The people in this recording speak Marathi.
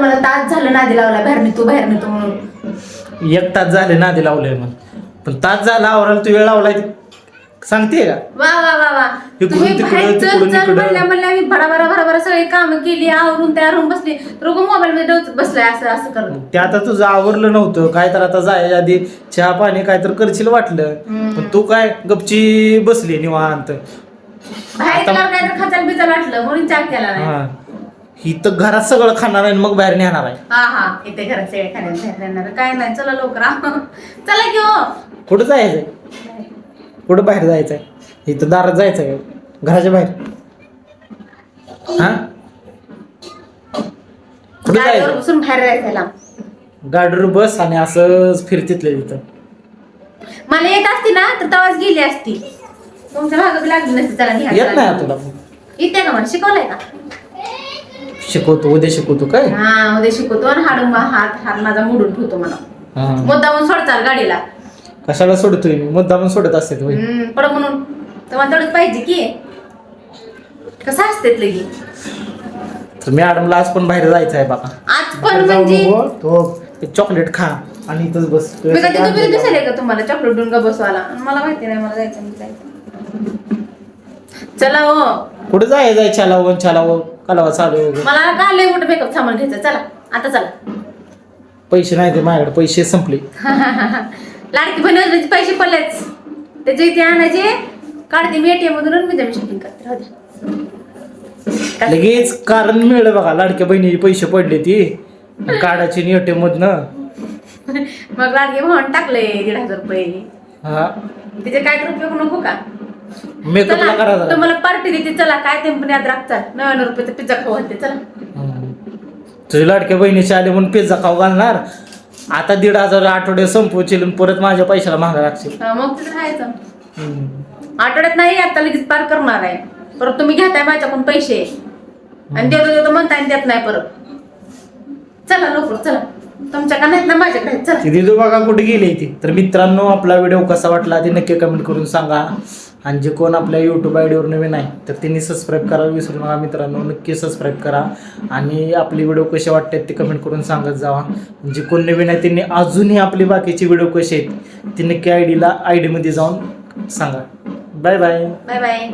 मला तास झालं नादी लावला बाहेर निघतो बाहेर निघतो म्हणून. एक तास झाले नादी लावलंय मग. पण तास झाला आवरायला तू वेळ लावलाय. ते सांगते का? वा वा वा वा. इकडून तुम्ही तिकडं, बाहेर चल तिकडून चल इकडं. म्हणल्या म्हणल्या मी भरा भरा भरा भरा सगळी कामं केली आवरून तयार होऊन बसली. रोग मोबाईल मध्ये डोच बसलाय असं असं करत. ते आता तुझं आवरलं नव्हतं. काय तर आता जायच्या आधी चहा पाणी काय तर करशील वाटलं. पण तू काय गपची बसली निवांत. बाहेर आता- गेल्यावर काय तर खचाल बिचाल वाटलं म्हणून चहा केला नाही. हा. ही तर घरात सगळं खाणार आहे आणि मग बाहेर नेणार आहे. हा हा. इथे घरात सगळे खाण्यात बाहेर येणार काय नाही चला लवकर. आ. चला की हो. कुठं जायचंय? कुठं बाहेर जायचंय? इथं दारात जायचंय. घराच्या बाहेर. हा? कुठं गाडीवर जायचं बसून बाहेर जायचं गाडीवर बस आणि असंच फिरतितलं तिथं मला येत असती ना तर तवाच गेली असती. तुमच्या भागात लागली नसती घ्या येत नाही तुला. येते का मला शिकवलंय का? शिकवतो उद्या शिकवतो काय? हा उद्या शिकवतो आणि हाडून हात हात माझा मोडून ठेवतो मला हा. मुद्दामून सोडचाल गाडीला. कशाला सोडतोय मी? मुद्दामून सोडत असते तुम्ही हम्म, पड म्हणून. तुम्हाला तेवढंच पाहिजे की. कसं असते लगी? तर मॅडमला आज पण बाहेर जायचं आहे बाबा. आज पण जाऊ म्हणजे नको. तो ते चॉकलेट खा आणि इथंच बस. मी कधी तुम्ही दिसायला का तुम्हाला? चॉकलेट देऊन का बसवायला आणि मला माहिती नाही मला जायचं जायचं चला हो. कुठे जाय जाय चालावं चालावं कालावा चालू आहे वगैरे. मला का लय मोठं मेकअप सामान घ्यायचं चला आता चला. पैसे नाही ते माझ्याकडे पैसे संपले. लाडकी बहिणी योजनेचे पैसे पडलेच त्याचे इथे आणायचे काढते मी एटीएम मधून आणि मी जाऊन शॉपिंग करते. राहू द्या. लगेच कारण मिळलं बघा लाडक्या बहिणीचे पैसे पडले ती. काढायचे नेटे मधनं. मग लाडके भावून टाकले दीड हजार रुपये. हा. तिचे काय तर उपयोग नको का? मेकअपला चला करा जरा. तुम्हाला पार्टी देते चला काय ते पण याद राखचा नव्याण्णव रुपयाचा पिझ्झा खाऊ घालते चला. हम्म. तुझ्या लाडक्या बहिणीचे आले म्हणून पिझ्झा खाऊ घालणार? आता दीड हजार आठवडे संपवशील आणि परत माझ्या पैशाला महागा लागशील. हा, मग तिथे खायचं हम्म. आठवड्यात नाही आता लगेच पार करणार आहे. परत तुम्ही घेताय माझ्याकडून पैसे. आणि देतो देतो म्हणताय आणि देत नाही परत. चला लवकर चला. तुमच्याकडे नाहीत ना माझ्याकडे आहेत, चला. ती दिदू बघा कुठे गेली ती. तर मित्रांनो आपला व्हिडिओ कसा वाटला ते नक्की कमेंट करून सांगा. आणि जे कोण आपल्या यूट्यूब आय डीवर नवीन आहे तर त्यांनी सबस्क्राईब करायला विसरू नका मित्रांनो. नक्की सबस्क्राईब करा. आणि आपले व्हिडिओ कसे वाटतात ते कमेंट करून सांगत जावा. जे कोण नवीन आहे त्यांनी अजूनही आपले बाकीचे व्हिडिओ कसे आहेत ते नक्की आय डीला आय डीमध्ये जाऊन सांगा. Bye bye bye bye